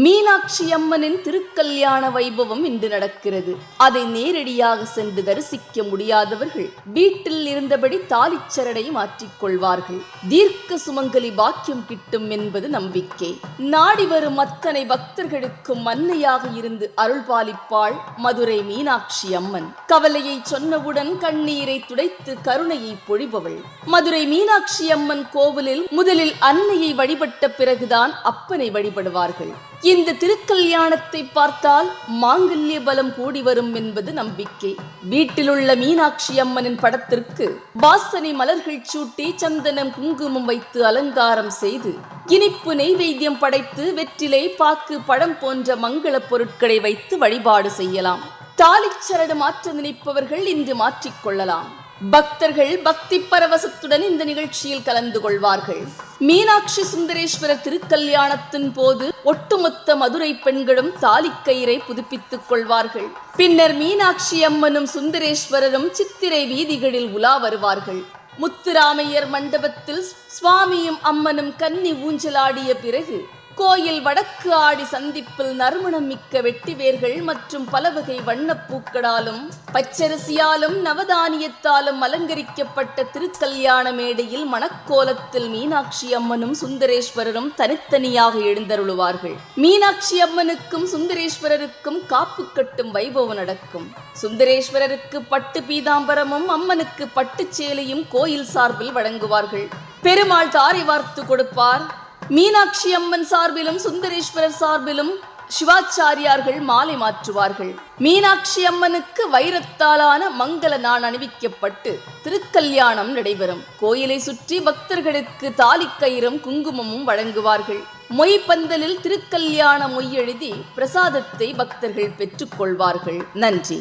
மீனாட்சி அம்மனின் திருக்கல்யாண வைபவம் இன்று நடக்கிறது. அதை நேரடியாக சென்று தரிசிக்க முடியாதவர்கள் வீட்டில் இருந்தபடி தாலிச்சரடை மாற்றிக் கொள்வார்கள். தீர்க்க சுமங்கலி பாக்கியம் கிட்டும் என்பது நம்பிக்கை. நாடி வரும் அத்தனை பக்தர்களுக்கும் அன்னையாக இருந்து அருள் பாலிப்பாள் மதுரை மீனாட்சி அம்மன். கவலையை சொன்னவுடன் கண்ணீரை துடைத்து கருணையை பொழிபவள். மதுரை மீனாட்சி அம்மன் கோவிலில் முதலில் அன்னையை வழிபட்ட பிறகுதான் அப்பனை வழிபடுவார்கள். இந்த திருக்கல்யாணத்தை பார்த்தால் மாங்கல்ய பலம் கூடி வரும் என்பது நம்பிக்கை. வீட்டிலுள்ள மீனாட்சி அம்மனின் படத்திற்கு வாசனை மலர்கள் சூட்டி சந்தனம் குங்குமம் வைத்து அலங்காரம் செய்து இனிப்பு நெய்வேத்தியம் படைத்து வெற்றிலை பாக்கு பழம் போன்ற மங்கள பொருட்களை வைத்து வழிபாடு செய்யலாம். தாலிச்சரடு மாற்ற நினைப்பவர்கள் இன்று மாற்றிக்கொள்ளலாம் பக்தர்கள் பக்தி பரவசத்துடன் இந்த நிகழ்ச்சியில் கலந்து கொள்வார்கள். மீனாட்சி சுந்தரேஸ்வரர் திருக்கல்யாணத்தின் போது ஒட்டுமொத்த மதுரை பெண்களும் தாலிக்கயிறை புதுப்பித்துக் கொள்வார்கள். பின்னர் மீனாட்சி அம்மனும் சுந்தரேஸ்வரரும் சித்திரை வீதிகளில் உலா வருவார்கள். முத்துராமையர் மண்டபத்தில் சுவாமியும் அம்மனும் கன்னி ஊஞ்சலாடிய பிறகு கோயில் வடக்கு ஆடி சந்திப்பில் நறுமணம் மிக்க வெட்டிவேர்கள் மற்றும் பல வகை பூக்களாலும் பச்சரிசியாலும் நவதானியத்தாலும் அலங்கரிக்கப்பட்ட திருக்கல்யாண மேடையில் மணக்கோலத்தில் மீனாட்சி அம்மனும் சுந்தரேஸ்வரரும் தனித்தனியாக எழுந்தருளுவார்கள். மீனாட்சி அம்மனுக்கும் சுந்தரேஸ்வரருக்கும் காப்பு கட்டும் வைபவம் நடக்கும். சுந்தரேஸ்வரருக்கு பட்டு பீதாம்பரமும் அம்மனுக்கு பட்டுச்சேலையும் கோயில் சார்பில் வழங்குவார்கள். பெருமாள் தாரை வார்த்து கொடுப்பார். மீனாட்சி அம்மன் சார்பிலும் சுந்தரேஸ்வரர் சார்பிலும் சிவாச்சாரியார்கள் மாலை மாற்றுவார்கள். மீனாட்சி அம்மனுக்கு வைரத்தாலான மங்கள நான் அணிவிக்கப்பட்டு திருக்கல்யாணம் நடைபெறும். கோயிலை சுற்றி பக்தர்களுக்கு தாலிக்கயிறும் குங்குமமும் வழங்குவார்கள். மொய் பந்தலில் திருக்கல்யாண மொய் எழுதி பிரசாதத்தை பக்தர்கள் பெற்றுக்கொள்வார்கள். நன்றி.